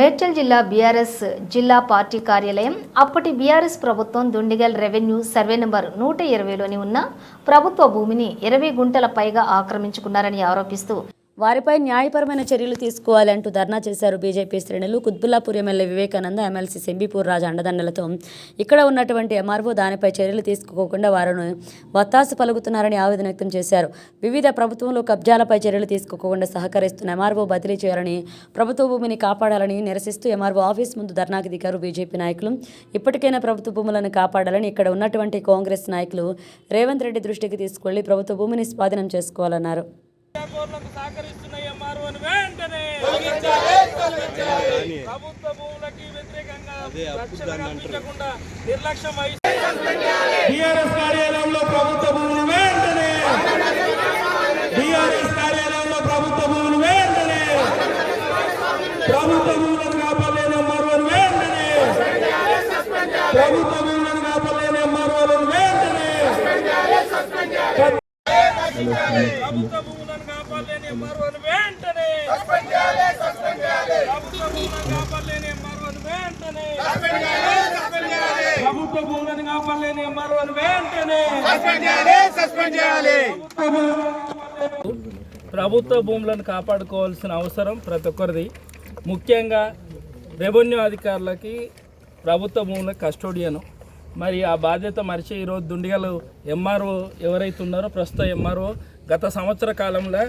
మేడ్చల్ జిల్లా బీఆర్ఎస్ జిల్లా పార్టీ కార్యాలయం అప్పటి బీఆర్ఎస్ ప్రభుత్వం దుండిగల్ రెవెన్యూ సర్వే నెంబర్ నూట ఇరవైలోని ఉన్న ప్రభుత్వ భూమిని ఇరవై గుంటల పైగా ఆక్రమించుకున్నారని ఆరోపిస్తూ వారిపై న్యాయపరమైన చర్యలు తీసుకోవాలంటూ ధర్నా చేశారు బీజేపీ శ్రేణులు. కుత్బుల్లాపూర్ ఎమ్మెల్యే వివేకానంద ఎమ్మెల్సీ సెంబీపూర్ రాజు అండదండలతో. ఇక్కడ ఉన్నటువంటి ఎంఆర్ఓ దానిపై చర్యలు తీసుకోకుండా వారిని వత్తాసు పలుకుతున్నారని ఆవేదన వ్యక్తం చేశారు. వివిధ ప్రభుత్వంలో కబ్జాలపై చర్యలు తీసుకోకుండా సహకరిస్తున్న ఎంఆర్ఓ బదిలీ చేయాలని ప్రభుత్వ భూమిని కాపాడాలని నిరసిస్తూ ఎంఆర్ఓ ఆఫీస్ ముందు ధర్నాకు దిగారు బీజేపీ నాయకులు. ఇప్పటికైనా ప్రభుత్వ భూములను కాపాడాలని ఇక్కడ ఉన్నటువంటి కాంగ్రెస్ నాయకులు రేవంత్ రెడ్డి దృష్టికి తీసుకెళ్ళి ప్రభుత్వ భూమిని స్వాధీనం చేసుకోవాలన్నారు. వ్యాపారులకు సహకరిస్తున్న ఎంఆర్ఓని వెంటనే ప్రభుత్వ భూములకి వ్యతిరేకంగా రక్షణ కల్పించకుండా నిర్లక్ష్యం టిఆర్ఎస్ కార్యాలయంలో ప్రభుత్వ భూములు వెంటనే. టిఆర్ఎస్ కార్యాలయంలో ప్రభుత్వ భూములు వెంటనే. ప్రభుత్వ భూములను కాపాడలేని ఎంఆర్ఓని వెంటనే. ప్రభుత్వ భూములను కాపాడలేని ఎంఆర్ఓలను వెంటనే. ప్రభుత్వ కాపాడలేని ఎంఆర్ఓని వెంటనే. ప్రభుత్వ భూములను కాపాడలేని ఎంఆర్ఓని వెంటనే. ప్రభుత్వ భూములను కాపాడలేని ఎంఆర్ఓని వెంటనే. ప్రభుత్వ భూములను కాపాడుకోవాల్సిన అవసరం ప్రతి ఒక్కరిది. ముఖ్యంగా రెవెన్యూ అధికారులకి ప్రభుత్వ భూముల కస్టోడియను. మరి ఆ బాధ్యత మరిచి ఈరోజు దుండిగలు ఎంఆర్ఓ ఎవరైతే ఉన్నారో ప్రస్తుత ఎంఆర్ఓ గత సంవత్సర కాలంలో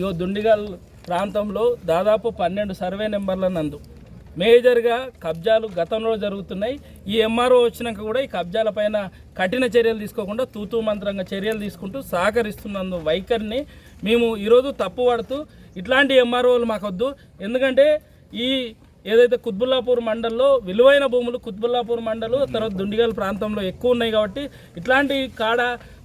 ఈ దుండిగల్ ప్రాంతంలో దాదాపు పన్నెండు సర్వే నెంబర్ల నందు మేజర్గా కబ్జాలు గతంలో జరుగుతున్నాయి. ఈ ఎంఆర్ఓ వచ్చినాక కూడా ఈ కబ్జాల పైన కఠిన చర్యలు తీసుకోకుండా తూతూ మంత్రంగా చర్యలు తీసుకుంటూ సహకరిస్తున్నందు వైఖరిని మేము ఈరోజు తప్పు పడుతూ ఇట్లాంటి ఎంఆర్ఓలు మాకొద్దు. ఎందుకంటే ఈ ఏదైతే కుత్బుల్లాపూర్ మండల్లో విలువైన భూములు కుత్బుల్లాపూర్ మండలు తర్వాత దుండిగల్ ప్రాంతంలో ఎక్కువ ఉన్నాయి కాబట్టి ఇట్లాంటి కాడ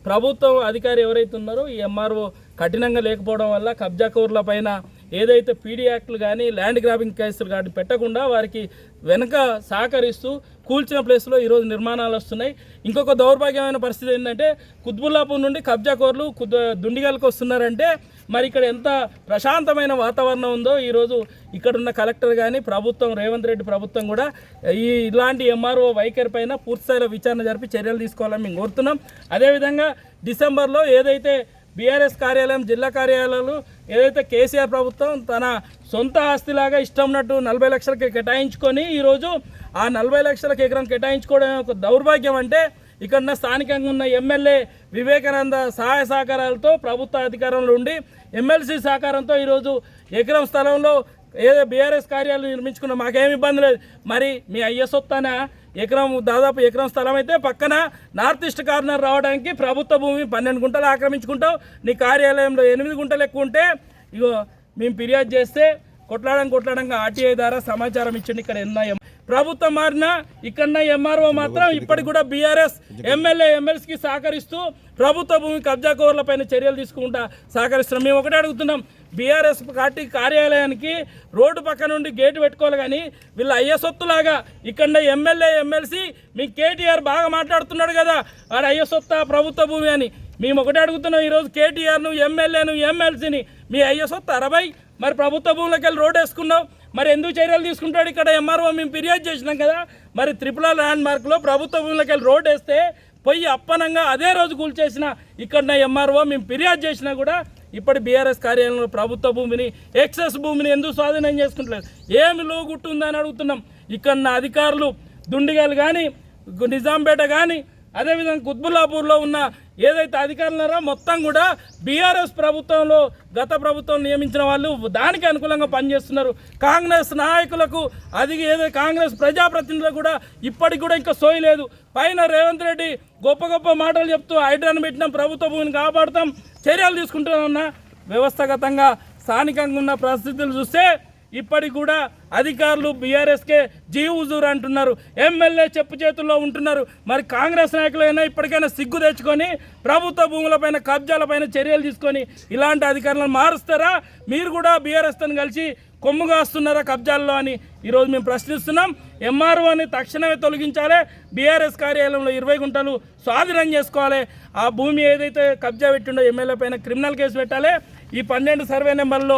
ప్రభుత్వం అధికారి ఎవరైతే ఉన్నారో ఈ ఎంఆర్ఓ కఠినంగా లేకపోవడం వల్ల కబ్జాకూర్ల పైన ఏదైతే పీడీ యాక్ట్లు కానీ ల్యాండ్ గ్రాబింగ్ కేసులు కానీ పెట్టకుండా వారికి వెనక సహకరిస్తూ కూల్చిన ప్లేస్లో ఈరోజు నిర్మాణాలు వస్తున్నాయి. ఇంకొక దౌర్భాగ్యమైన పరిస్థితి ఏంటంటే కుత్బుల్లాపూర్ నుండి కబ్జాకోర్లు కుద్ దుండిగల్కి వస్తున్నారంటే మరి ఇక్కడ ఎంత ప్రశాంతమైన వాతావరణం ఉందో ఈరోజు ఇక్కడున్న కలెక్టర్ కానీ ప్రభుత్వం రేవంత్ రెడ్డి ప్రభుత్వం కూడా ఈ ఇలాంటి ఎంఆర్ఓ వైఖరి పైన పూర్తిస్థాయిలో విచారణ జరిపి చర్యలు తీసుకోవాలని మేము కోరుతున్నాం. అదేవిధంగా డిసెంబర్లో ఏదైతే బీఆర్ఎస్ కార్యాలయం జిల్లా కార్యాలయాలు ఏదైతే కేసీఆర్ ప్రభుత్వం తన సొంత ఆస్తిలాగా ఇష్టం ఉన్నట్టు నలభై లక్షలకి కేటాయించుకొని ఈరోజు ఆ నలభై లక్షలకు ఎకరం కేటాయించుకోవడం ఒక దౌర్భాగ్యం అంటే ఇక్కడ స్థానికంగా ఉన్న ఎమ్మెల్యే వివేకానంద సహాయ సహకారాలతో ప్రభుత్వ అధికారంలో ఉండి ఎమ్మెల్సీ సహకారంతో ఈరోజు ఎకరం స్థలంలో ఏదో బీఆర్ఎస్ కార్యాలయం నిర్మించుకున్న మాకేమి ఇబ్బంది లేదు. మరి మీ అయ్యసొత్తన ఎకరం దాదాపు ఎకరం స్థలం అయితే పక్కన నార్త్ ఈస్ట్ కార్నర్ రావడానికి ప్రభుత్వ భూమి పన్నెండు గుంటలు ఆక్రమించుకుంటావు. నీ కార్యాలయంలో ఎనిమిది గుంటలు ఎక్కువ ఉంటే ఇగో మేము ఫిర్యాదు చేస్తే కొట్లాడం కొట్లాడంగా ఆర్టీఐ ద్వారా సమాచారం ఇచ్చండి ఇక్కడ ఎన్నో ప్రభుత్వం మారినా ఇక్కడ ఎంఆర్ఓ మాత్రం ఇప్పటికి కూడా బీఆర్ఎస్ ఎమ్మెల్యే ఎమ్మెల్సీకి సహకరిస్తూ ప్రభుత్వ భూమి కబ్జాకోర్ల పైన చర్యలు తీసుకుంటా సహకరిస్తున్నాం. మేము ఒకటే అడుగుతున్నాం బీఆర్ఎస్ పార్టీ కార్యాలయానికి రోడ్డు పక్క నుండి గేటు పెట్టుకోవాలి కానీ వీళ్ళ అయ్యే సొత్తులాగా ఇక్కడ ఎమ్మెల్యే ఎమ్మెల్సీ మీ కేటీఆర్ బాగా మాట్లాడుతున్నాడు కదా ఆడ అయ్యే సొత్త ప్రభుత్వ భూమి అని. మేము ఒకటే అడుగుతున్నాం ఈరోజు కేటీఆర్ను ఎమ్మెల్యేను ఎమ్మెల్సీని మీ అయ్యే సొత్తు అరవై మరి ప్రభుత్వ భూములకు వెళ్ళి రోడ్ వేసుకున్నాం మరి ఎందుకు చర్యలు తీసుకుంటాడు? ఇక్కడ ఎంఆర్ఓ మేము ఫిర్యాదు చేసినాం కదా. మరి త్రిపుల ల్యాండ్ మార్క్లో ప్రభుత్వ భూములకు వెళ్ళి రోడ్ వేస్తే పోయి అప్పనంగా అదే రోజు కూల్చేసిన ఇక్కడ ఎంఆర్ఓ మేము ఫిర్యాదు చేసినా కూడా ఇప్పటి బీఆర్ఎస్ కార్యాలయంలో ప్రభుత్వ భూమిని ఎక్సెస్ భూమిని ఎందుకు స్వాధీనం చేసుకుంటలేదు? ఏమి లోగుట్టు ఉందని అడుగుతున్నాం. ఇక్కడ అధికారులు దుండిగాలు కానీ నిజాంపేట కానీ అదేవిధంగా కుత్బుల్లాపూర్లో ఉన్న ఏదైతే అధికారులు ఉన్నారో మొత్తం కూడా బీఆర్ఎస్ ప్రభుత్వంలో గత ప్రభుత్వం నియమించిన వాళ్ళు దానికి అనుకూలంగా పనిచేస్తున్నారు. కాంగ్రెస్ నాయకులకు అది ఏదో కాంగ్రెస్ ప్రజాప్రతినిధులకు కూడా ఇప్పటికి కూడా ఇంకా సోయి లేదు. పైన రేవంత్ రెడ్డి గొప్ప గొప్ప మాటలు చెప్తూ హైడ్రాన్ పెట్టినాం ప్రభుత్వ భూమిని కాపాడుతాం చర్యలు తీసుకుంటున్నా వ్యవస్థాగతంగా స్థానికంగా ఉన్న పరిస్థితులు చూస్తే ఇప్పటికి కూడా అధికారులు బీఆర్ఎస్కే జీ హుజూర్ అంటున్నారు. ఎమ్మెల్యే చెప్పు చేతుల్లో ఉంటున్నారు. మరి కాంగ్రెస్ నాయకులైనా ఇప్పటికైనా సిగ్గు తెచ్చుకొని ప్రభుత్వ భూములపైన కబ్జాలపైన చర్యలు తీసుకొని ఇలాంటి అధికారులను మారుస్తారా? మీరు కూడా బీఆర్ఎస్తో కలిసి కొమ్ముగా వస్తున్నారా కబ్జాల్లో అని ఈరోజు మేము ప్రశ్నిస్తున్నాం. ఎంఆర్ఓని తక్షణమే తొలగించాలి. బీఆర్ఎస్ కార్యాలయంలో ఇరవై గుంటలు స్వాధీనం చేసుకోవాలి. ఆ భూమి ఏదైతే కబ్జా పెట్టిండో ఎమ్మెల్యే పైన క్రిమినల్ కేసు పెట్టాలి. ఈ పన్నెండు సర్వే నెంబర్లో